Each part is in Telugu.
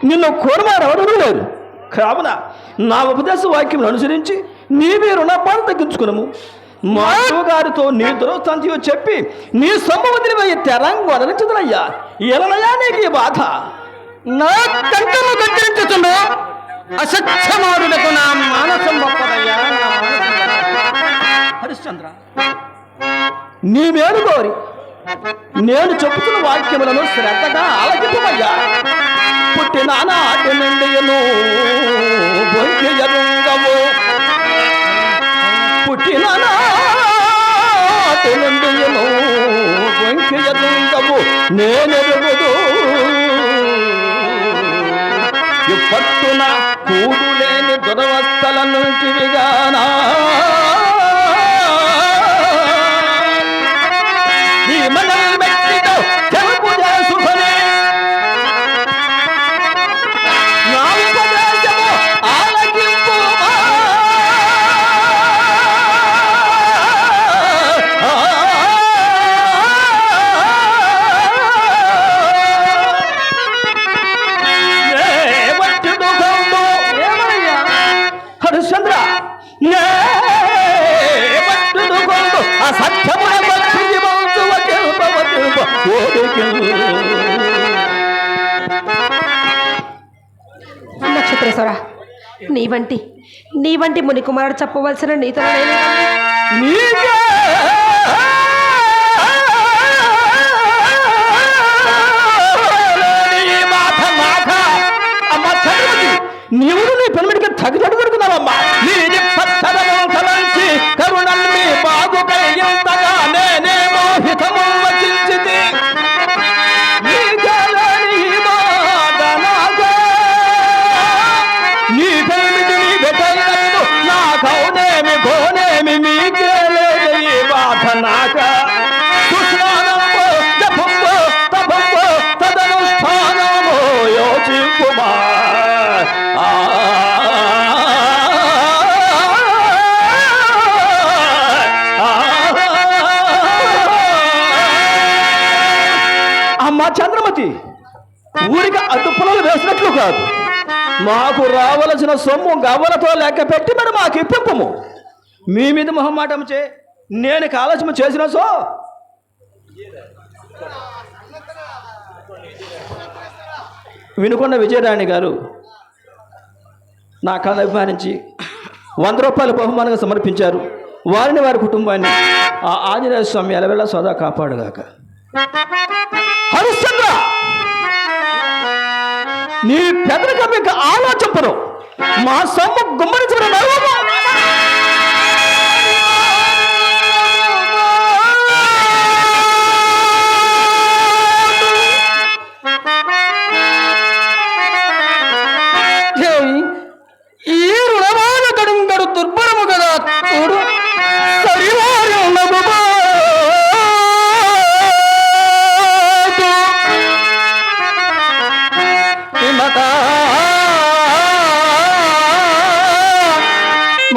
నిన్ను కోరమారెవడూ లేరు కావున నా ఉపదేశ వాక్యం అనుసరించి నీవే రుణపాలు తగ్గించుకునము. మా గారితో నీ దురవస్థాంతియో చెప్పి నీ సొమ్మవతిని పోయి తెరంగు అనరించదనయ్యా ఎలనయా నీకు ఈ బాధ? నా కంఠము కత్తిరించుతుండో అసత్యమారులకు నా మానసం గొప్పదయ్యా హరిశ్చంద్ర. నీ మేలు కోరి నేను చెబుతున్న వాక్యములను శ్రద్ధగా ఆలకిపోయా పుట్టిన నాటి నుండి బొంకెయరుంగవు పుట్టిన నాటి నుండి బొంకెయరుంగవు నేనెరుగుదు ఇప్పట్టున కూడులేని దురవస్థల నుంటివిగానా నక్షత్రేశ్వర నీ వంటి నీ వంటి ముని కుమారుడు చెప్పవలసిన నీతో కాదు. మాకు రావలసిన సొమ్ము గవ్వలతో లెక్క పెట్టి మరి మాకు ఇప్పింపము. మీ మీద మొహమాటం చే నేను ఆలోచన చేసిన సో? వినుకొండ విజయరాణి గారు నా కళ అభిమానించి వంద రూపాయలు బహుమానంగా సమర్పించారు. వారిని వారి కుటుంబాన్ని ఆ ఆంజనేయ స్వామి ఎలవెళ్ళ సోదా కాపాడుగాక. హరిస్త నీ పెదరిక మీకు ఆలోచింపరు మా సొమ్ము గుమ్మరించిన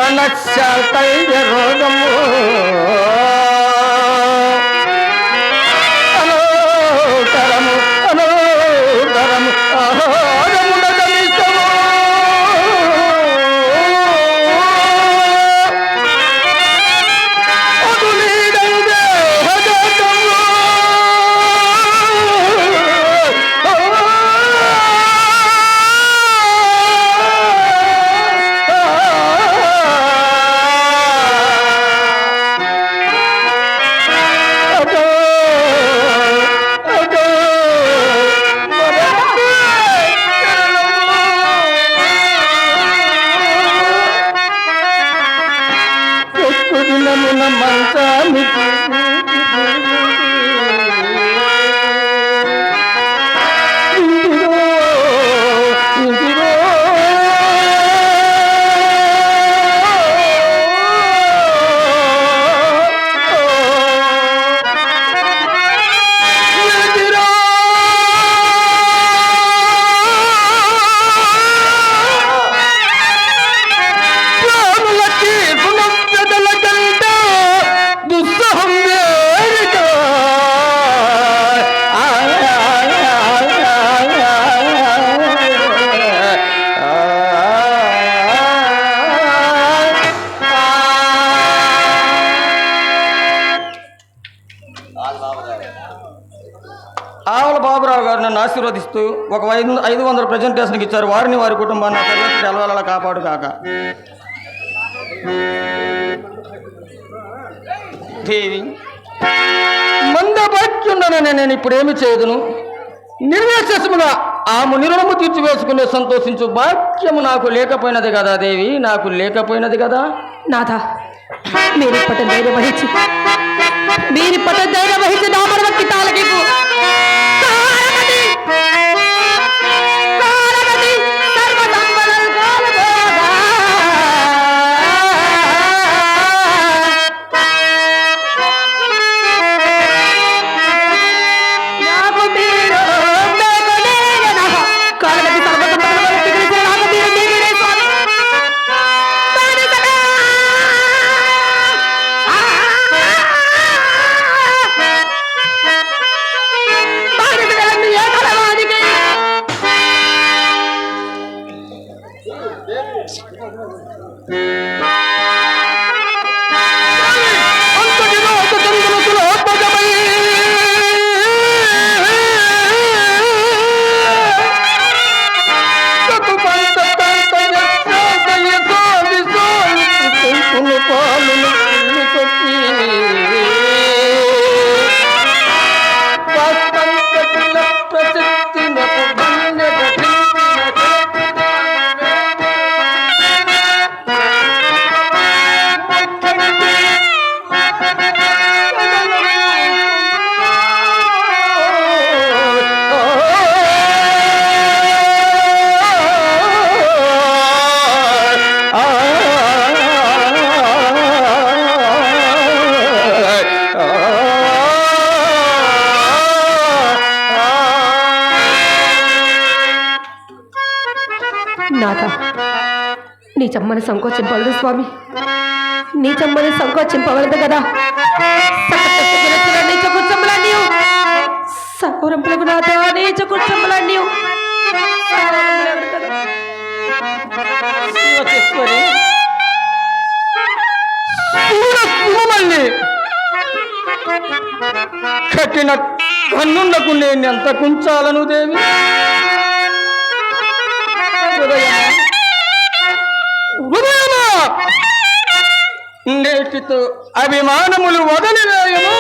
మనశ్శాంతైర్య రోగము. ఆశీర్వదిస్తూ ఒక ఐదు ఐదు వందల ప్రజెంటేషన్కి ఇచ్చారు. వారిని వారి కుటుంబాన్ని ఆ సర్వేశ్వరుడు కాపాడు కాక దేవి మందభాగ్యుండనని నేను ఇప్పుడేమి చేయదును? నిర్వేశముగా ఆమె మునిరుణము తీర్చివేసుకునే సంతోషించు భాగ్యము నాకు లేకపోయినది కదా దేవి. నాకు లేకపోయినది కదా? నాథ మీరిప్పటి ధైర్యం వహించి మీరిప్పటి ధైర్యం వహించి నా మనవక్కి తాలకిపు தாரமணி నాథ నీ చమ్మని సంకోచింపవలదు స్వామి. నీ చమ్మని సంకోచింపవలదు కదా. సౌరంపులకు నీచ కన్నుండకు నేను ఎంత కుంచాలను దేవి? హృదయమా? నేటితో అభిమానములు వదలివేయము.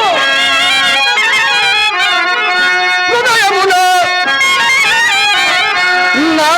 హృదయములో నా